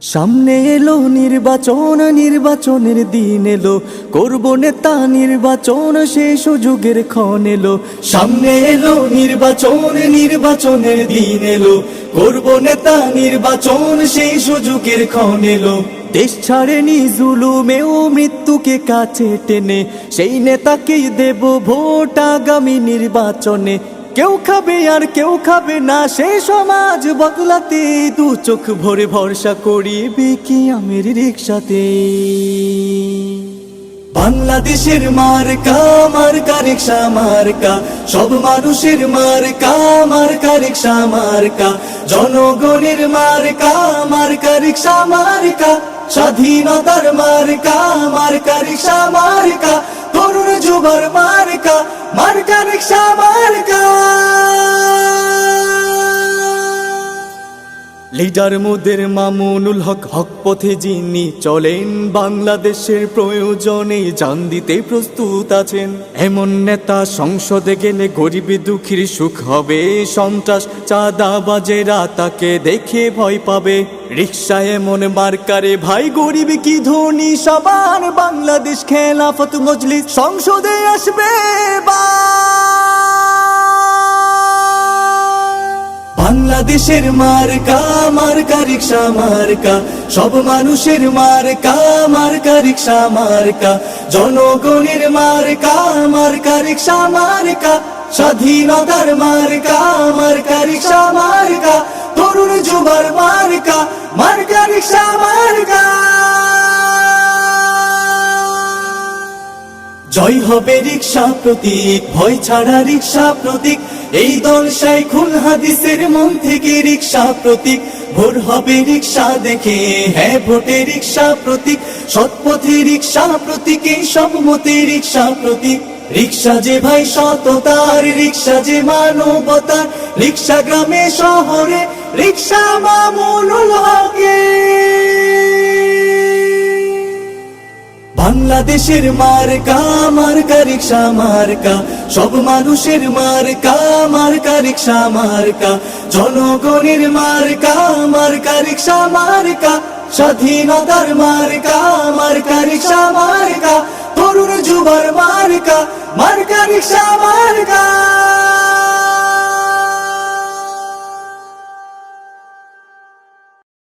সামনে এলো নির্বাচন, নির্বাচনের দিন এলো। করব নেতা, নির্বাচন সেই সুযোগের ক্ষণ এলো। সামনে এলো নির্বাচন, নির্বাচনের দিন এলো। করব নেতা, নির্বাচন সেই সুযোগের ক্ষণ এলো। দেশ ছাড়েনি জুলুমেও মৃত্যুকে কাছে টেনে। সেই নেতাকেই দেব ভোট আগামী নির্বাচনে। কেউ খাবে আর কেউ খাবে না সেই সমাজ বদলাতে দু চোখ ভরে ভরসা করিবে কি আমের রিক্সাতে বাংলাদেশের মার্কা মার্কা রিক্সা মার্কা। সব মানুষের মার্কা মার্কা রিক্সা মার্কা। জনগণের মার্কা মার্কা রিক্সা মার্কা। স্বাধীনতার মার্কা মার্কা রিক্সা মার্কা। তরুণ যুবর মার্কা মার্কা রিক্সা মার্কা। লিডার মোদের মামুনুল হক হক পথে যিনি চলেন, বাংলাদেশের প্রয়োজনে জান দিতে প্রস্তুত আছেন। এমন নেতা সংসদে গেলে গরিব দুঃখীর সুখ হবে, সন্ত্রাস চাঁদাবাজেরা তাকে দেখে ভয় পাবে। রিক্সা এমন মার্কারে, ভাই গরিব কি ধনী, সবার বাংলাদেশ খেলাফত মজলিস সংসদে আসবে, বা বাংলাদেশের মার্কা মার্কা রিক্সা মার্কা, সব মানুষের মার্কা মার্কা রিক্সা মার্কা, জনগণের মার্কা মার্কা রিক্সা মার্কা, স্বাধীনতার মার্কা মার্কা রিক্সা মার্কা, তরুণ যুবার মার্কা মার্কা রিক্সা মার্কা। জয় হবে রিক্সা প্রতীক, ভয় ছাড়া রিক্সা প্রতীক। এই দল শাইখুল হাদিসের মন থেকে রিক্সা প্রতীক। ভোর হবে রিক্সা দেখে হ্যাঁ ভোটে রিক্সা প্রতীক। সৎপথে রিক্সা প্রতীক, এই সব মতে রিক্সা প্রতীক। রিক্সা যে ভাই সততার রিক্সা যে মানবতার। রিক্সা গ্রামে, শহরে রিক্সা মামুনুল হকের বাংলাদেশের মার্কা মার্কা রিক্সা মার্কা। সব মানুষের মার্কা মার্কা রিক্সা মার্কা। জনগণের মার্কা মার্কা রিক্সা মার্কা। স্বাধীনতার মার্কা মার্কা রিক্সা মার্কা। তরুণ যুবার মার্কা মার্কা রিক্সা মার্কা।